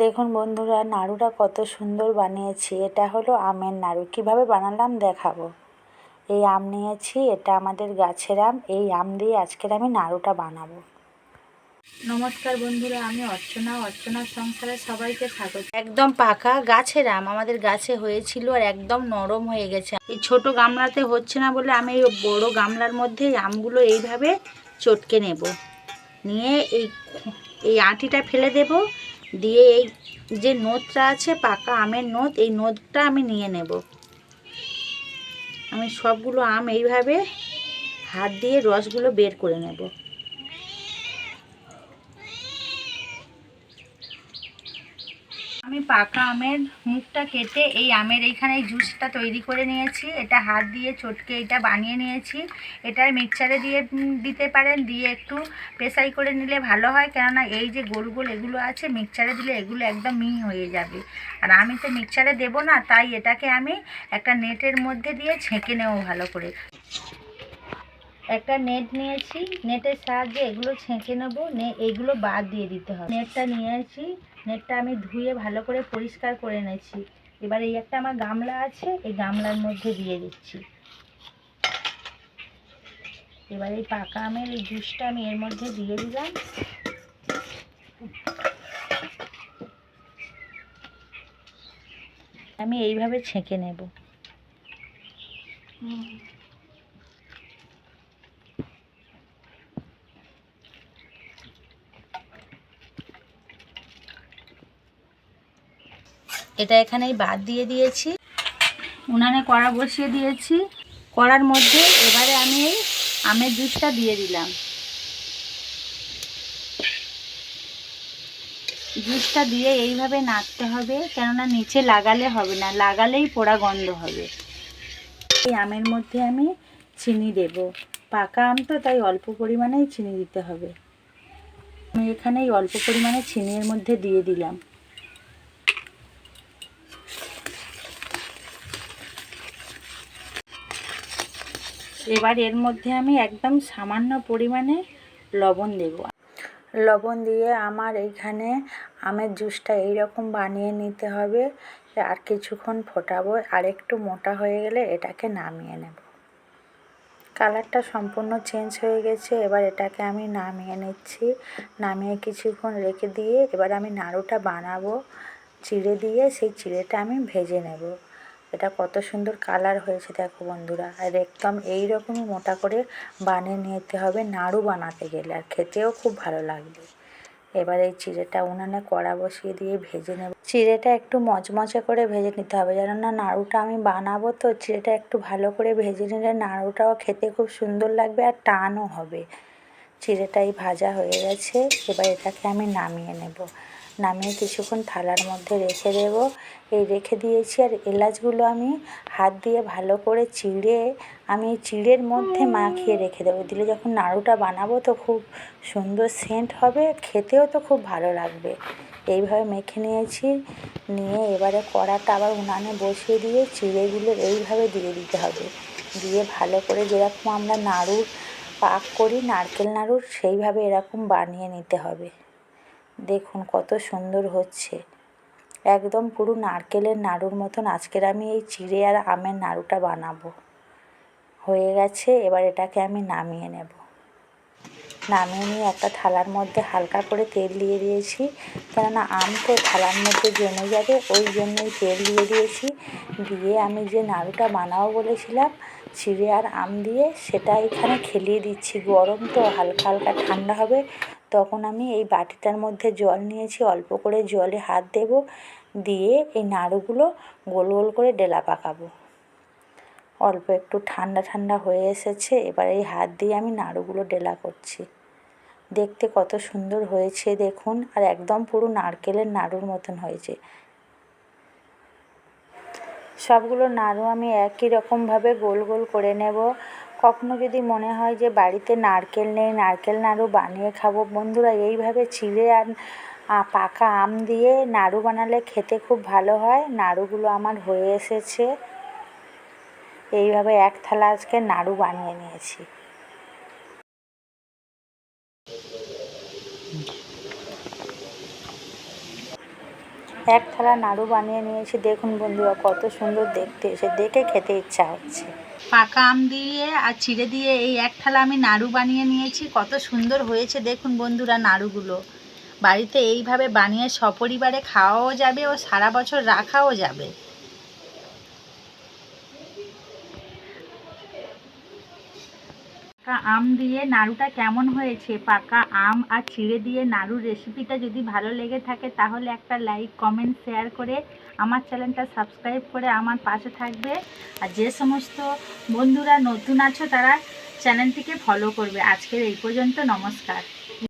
দেখুন বন্ধুরা, নাড়ুটা কত সুন্দর বানিয়েছি। এটা হলো আমের নাড়ু। কীভাবে বানালাম দেখাবো। এই আম নিয়েছি, এটা আমাদের গাছের আম। এই আম দিয়ে আজকের আমি নাড়ুটা বানাবো। নমস্কার বন্ধুরা, আমি অর্চনা। অর্চনার সংসারে সবাইকে স্বাগত। একদম পাকা গাছের আম। আমাদের গাছে হয়েছিল আর একদম নরম হয়ে গেছে। এই ছোট গামলাতে হচ্ছে না বলে আমি এই বড় গামলার মধ্যে আমগুলো এইভাবে চটকে নেব। নিয়ে এই এই আটিটা ফেলে দেব। দিয়ে এই যে নোদটা আছে, পাকা আমের নোদ এই নোদটা আমি নিয়ে নেব। আমি সবগুলো আম এইভাবে হাত দিয়ে রসগুলো বের করে নেব। আমি পাকা আমের মুখটা কেটে এই আমের এইখানে এই জুসটা তৈরি করে নিয়েছি। এটা হাত দিয়ে, চটকে এটা বানিয়ে নিয়েছি। এটা মিক্সচারে দিয়ে দিতে পারেন, দিয়ে একটু পেশাই করে নিলে ভালো হয়। কেননা এই যে গোল গোল এগুলো আছে মিক্সচারে দিলে এগুলো একদম মিহি হয়ে যাবে। আর আমি তো মিক্সচারে দেবো না, তাই এটাকে আমি একটা নেটের মধ্যে দিয়ে ছেঁকে নেব ভালো করে। একটা নেট নিয়েছি নেটের সাহায্যে এগুলো ছেঁকে নেব, নে এইগুলো বাদ দিয়ে দিতে হবে। নেটটা নিয়েছি নেটটা আমি ধুয়ে ভালো করে পরিষ্কার করে নিয়েছি। এবার এই একটা আমার গামলা আছে, এই গামলার মধ্যে দিয়ে দিচ্ছি। এবার এই পাকা আমের এই জুসটা আমি এর মধ্যে দিয়ে দিলাম। আমি এইভাবে ছেঁকে নেব। এটা এখানেই বাদ দিয়ে দিয়েছি। উনানে কড়া বসিয়ে দিয়েছি। কড়ার মধ্যে এবারে আমি এই আমের জুসটা দিয়ে দিলাম। জুসটা দিয়ে এইভাবে নাড়তে হবে, কেননা নিচে লাগালে হবে না, লাগালেই পোড়া গন্ধ হবে। এই আমের মধ্যে আমি চিনি দেব। পাকা আম তো, তাই অল্প পরিমাণেই চিনি দিতে হবে। আমি এখানেই অল্প পরিমাণে চিনির মধ্যে দিয়ে দিলাম। এবার এর মধ্যে আমি একদম সামান্য পরিমাণে লবণ দেব। লবণ দিয়ে আমার এইখানে আমের জুসটা এইরকম বানিয়ে নিতে হবে, আর কিছুক্ষণ ফোটাবো, আর একটু মোটা হয়ে গেলে এটাকে নামিয়ে নেব। কালারটা সম্পূর্ণ চেঞ্জ হয়ে গেছে, এবার এটাকে আমি নামিয়ে নিচ্ছি। নামিয়ে কিছুক্ষণ রেখে দিয়ে এবার আমি নাড়ুটা বানাবো, চিড়ে দিয়ে সেই চিড়েটা আমি ভেজে নেব। এটা কত সুন্দর কালার হয়েছে, দেখো বন্ধুরা। আর একদম এই রকমই মোটা করে বানিয়ে নিতে হবে, নাড়ু বানাতে গেলে। আর খেতেও খুব ভালো লাগবে। এবার এই চিড়েটা উনানে কড়া বসিয়ে দিয়ে ভেজে নেব। চিড়েটা একটু মচমচে করে ভেজে নিতে হবে, যেন না নাড়ুটা আমি বানাবো তো চিড়েটা একটু ভালো করে ভেজে নিলে নাড়ুটাও খেতে খুব সুন্দর লাগবে আর টানও হবে। চিড়েটাই ভাজা হয়ে গেছে, এবার এটাকে আমি নামিয়ে নেব। নামিয়ে কিছুক্ষণ থালার মধ্যে রেখে দেব। এই রেখে দিয়েছি আর এলাচগুলো আমি হাত দিয়ে ভালো করে চিড়ে, আমি চিড়ের মধ্যে মাখিয়ে রেখে দেবো। দিলে যখন নাড়ুটা বানাবো তো খুব সুন্দর সেন্ট হবে, খেতেও তো খুব ভালো লাগবে। এইভাবে মেখে নিয়েছি, নিয়ে এবারে কড়াটা আবার উনানে বসিয়ে দিয়ে চিড়েগুলো এইভাবে দিয়ে দিতে হবে। দিয়ে ভালো করে যেরকম আমরা নাড়ুর পাক করি, নারকেল নাড়ুর, সেইভাবে এরকম বানিয়ে নিতে হবে। দেখুন কত সুন্দর হচ্ছে। একদম পুরো নারকেলের নাড়ুর মতন। আজকের আমি এই চিড়ে আর আমের নাড়ুটা বানাবো। হয়ে গেছে, এবার এটাকে আমি নামিয়ে নেব। নামিয়ে নিয়ে একটা থালার মধ্যে হালকা করে তেল দিয়ে দিয়েছি। কেননা আম তো থালার মধ্যে জমে যাবে, ওই জন্যই তেল দিয়ে দিয়েছি। দিয়ে আমি যে নাড়ুটা বানাবো বলেছিলাম, চিড়ে আর আম দিয়ে, সেটা এখানে খেলিয়ে দিচ্ছি। গরম তো হালকা হালকা ঠান্ডা হবে তখন আমি এই বাটিটার মধ্যে জল নিয়েছি, অল্প করে জলে হাত দেব, দিয়ে এই নাড়ুগুলো গোল গোল করে ডেলা পাকাবো। অল্প একটু ঠান্ডা ঠান্ডা হয়ে এসেছে, এবার এই হাত দিয়ে আমি নাড়ুগুলো ডেলা করছি। দেখতে কত সুন্দর হয়েছে, দেখুন, আর একদম পুরো নারকেলের নাড়ুর মতন হয়েছে। সবগুলো নাড়ু আমি একই রকমভাবে গোল গোল করে নেব কখনো যদি মনে হয় যে বাড়িতে নারকেল নেই, নারকেল নাড়ু বানিয়ে খাব, বন্ধুরা এইভাবে চিড়ে আর পাকা আম দিয়ে নাড়ু বানালে খেতে খুব ভালো হয়। নাড়ুগুলো আমার হয়ে এসেছে। এইভাবে এক থালা আজকে নাড়ু বানিয়ে নিয়েছি। এক থালা নাড়ু বানিয়ে নিয়েছি দেখুন বন্ধুরা, কত সুন্দর দেখতে। এসে দেখে খেতে ইচ্ছা হচ্ছে। পাকা আম দিয়ে আর চিড়ে দিয়ে এই এক থালা আমি নাড়ু বানিয়ে নিয়েছি, কত সুন্দর হয়েছে দেখুন বন্ধুরা নাড়ুগুলো। বাড়িতে এইভাবে বানিয়ে সপরিবারে খাওয়াও যাবে ও সারা বছর রাখাও যাবে। পাকা আম দিয়ে নাড়ুটা কেমন হয়েছে? পাকা আম আর চিড়ে দিয়ে নাড়ুর রেসিপিটা যদি ভালো লেগে থাকে, তাহলে একটা লাইক কমেন্ট শেয়ার করে আমার চ্যানেলটা সাবস্ক্রাইব করে আমার পাশে থাকবে। আর যে সমস্ত বন্ধুরা নতুন আছো, তারা চ্যানেলটিকে ফলো করবে। আজকের এই পর্যন্ত নমস্কার।